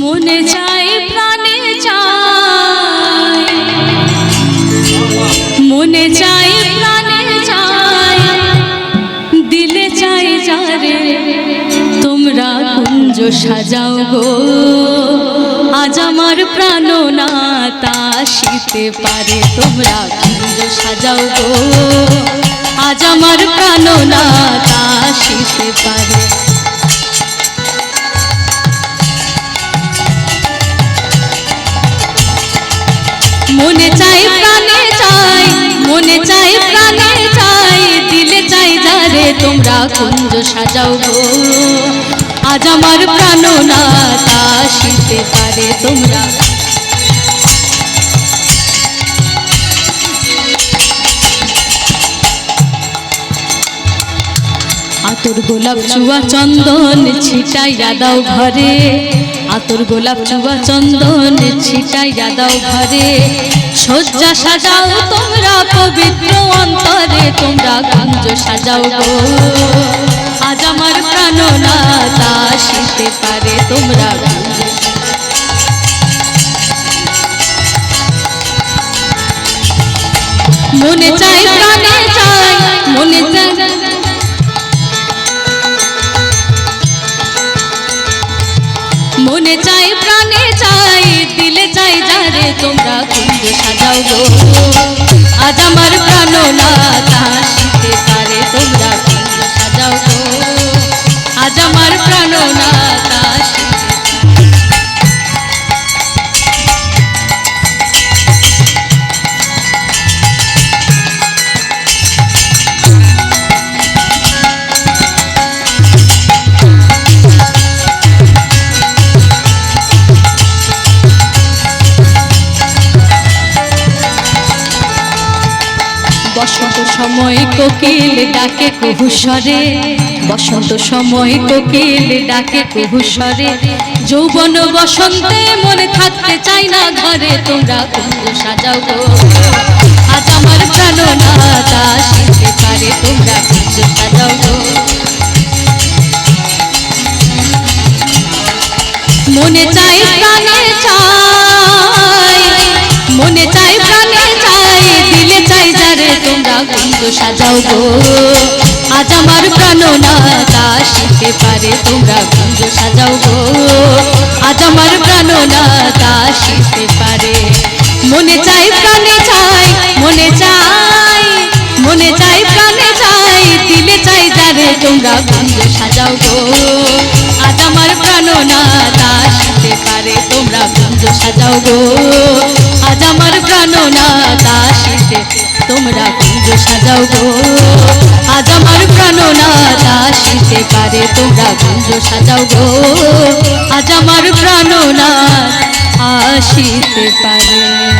মনে চাই প্রাণে চাই মনে চাই প্রাণে চাই দিলে চাই যারে, তোমরা কুঞ্জ সাজাও গো। আজ আমার প্রাণ না তা আসিতে পারে, তোমরা কুঞ্জ সাজাও গো। আজ আমার প্রাণ না তা আসিতে পারে। মনে চাই প্রাণে চাই মনে চাই প্রাণে চাই দিলে চাই যারে তোমরা কুঞ্জ সাজাও গো। আজ আমার প্রাণ না তা শিখতে পারে তোমরা। আতর গোলাপ চুয়া চন্দন ছিটাইয়া দাও ঘরে। আতর গোলাপ চুয়া চন্দন ছিটাইয়া দাও ঘরে। শয্যা সাজাও তোমরা পবিত্র অন্তরে, তোমরা কুঞ্জ সাজাও গো। আজ আমার প্রাণ না তা পারে, তোমরা মনে চাই মনে চাই মনে চাই প্রাণে চাই দিলে চাই যারে তোমরা কুঞ্জ সাজাও গো। আজ কোকিল ডাকে কুহুসরে বসন্ত সময় কোকিল ডাকে কুহুসরে যৌবন বসন্তে মনে থাকতে চাই না ঘরে। তোমরা কুঞ্জ সাজাও গো। আজ আমার প্রাণ না তা শিখতে পারে, তোমরা কুঞ্জ সাজাও গো। মনে চাই প্রাণে চাই মনে চাই প্রাণে চাই যারে তোমরা গন্ধ সাজাও গো। আজ আমার প্রাণ না তা শিখতে পারে, তোমরা গন্ধ সাজাও গো। আজ আমার প্রাণ না তা শিখতে পারে। মনে চাই প্রাণে চাই মনে চাই যারে তোমরা কুঞ্জ সাজাও গো। আজ আমার প্রাণ না তা শিখতে পারে, তোমরা কুঞ্জ সাজাও গো। আজ আমার প্রাণ না তা শিখতে তোমরা কুঞ্জ সাজাও গো। আজ আমার প্রাণ না তা শিখতে পারে, তোমরা কুঞ্জ সাজাও গো। আজ আমার প্রাণ না আসিতে পারে।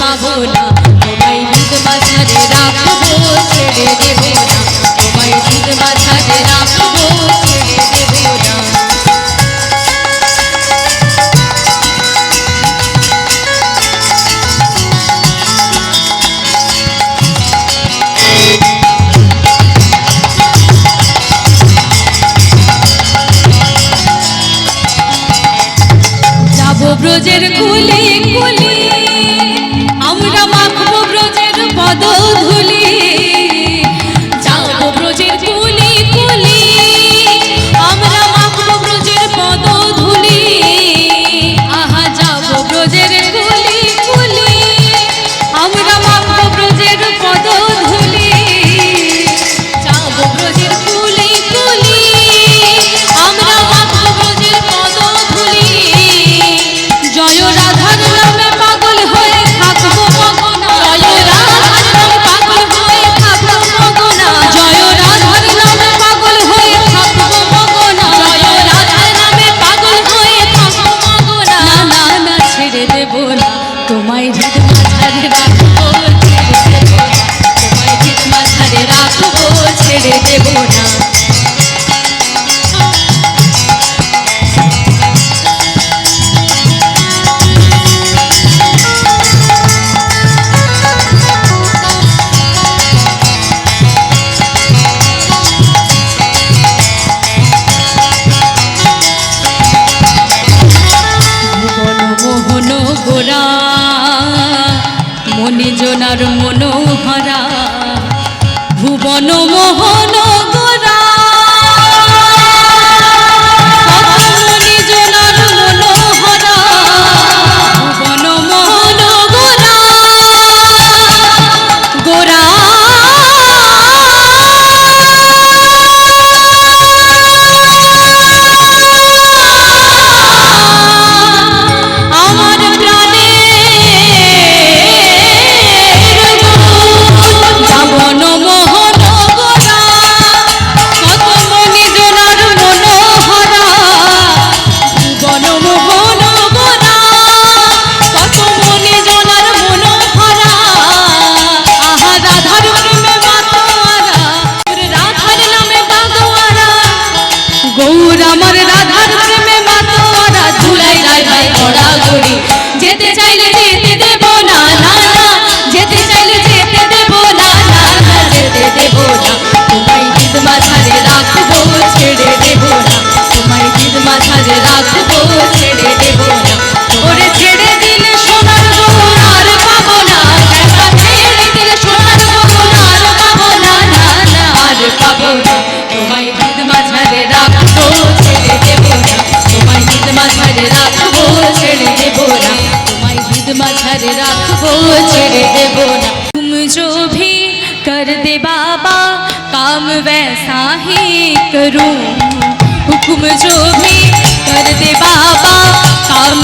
পাবো না তোমায় হৃদ মাঝারে রাখব ছেড়ে দেব না। ব্রজের কুলি কুলি যেতে চাইলে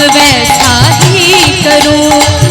वैसा ही करूँ।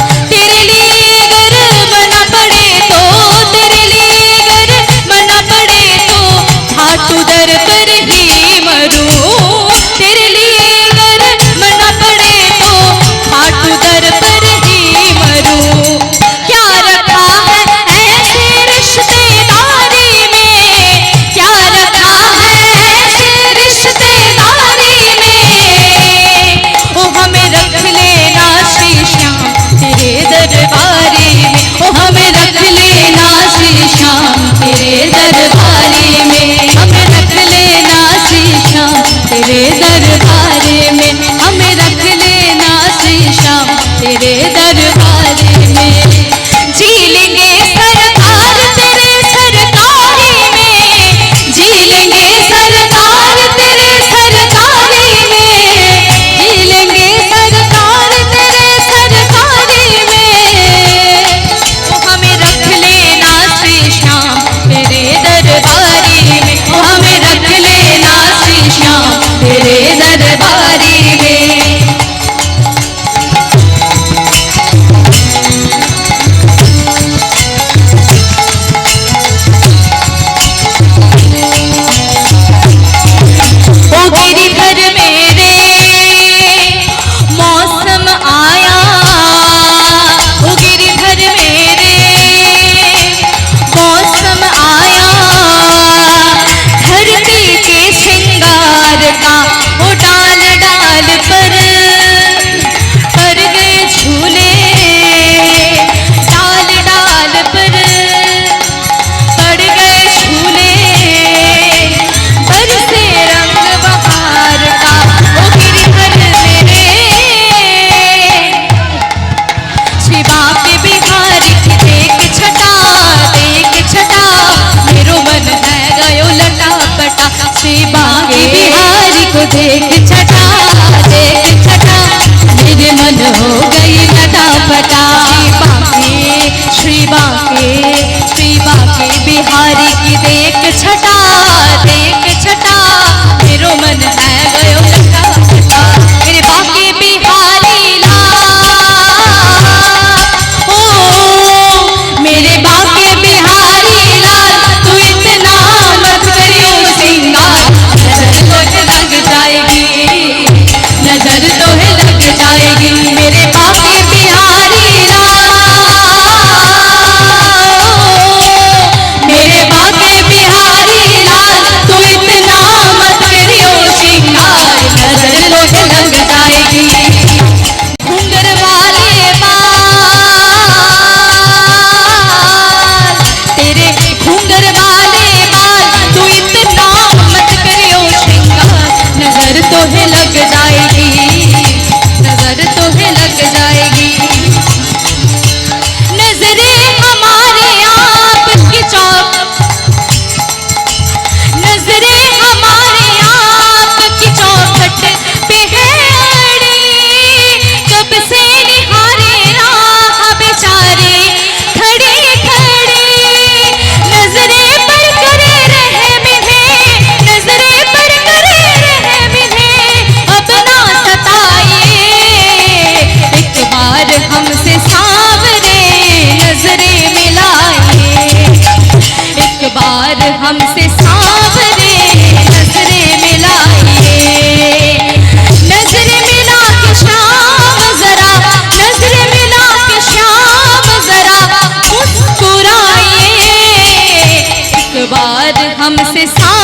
हमसे सा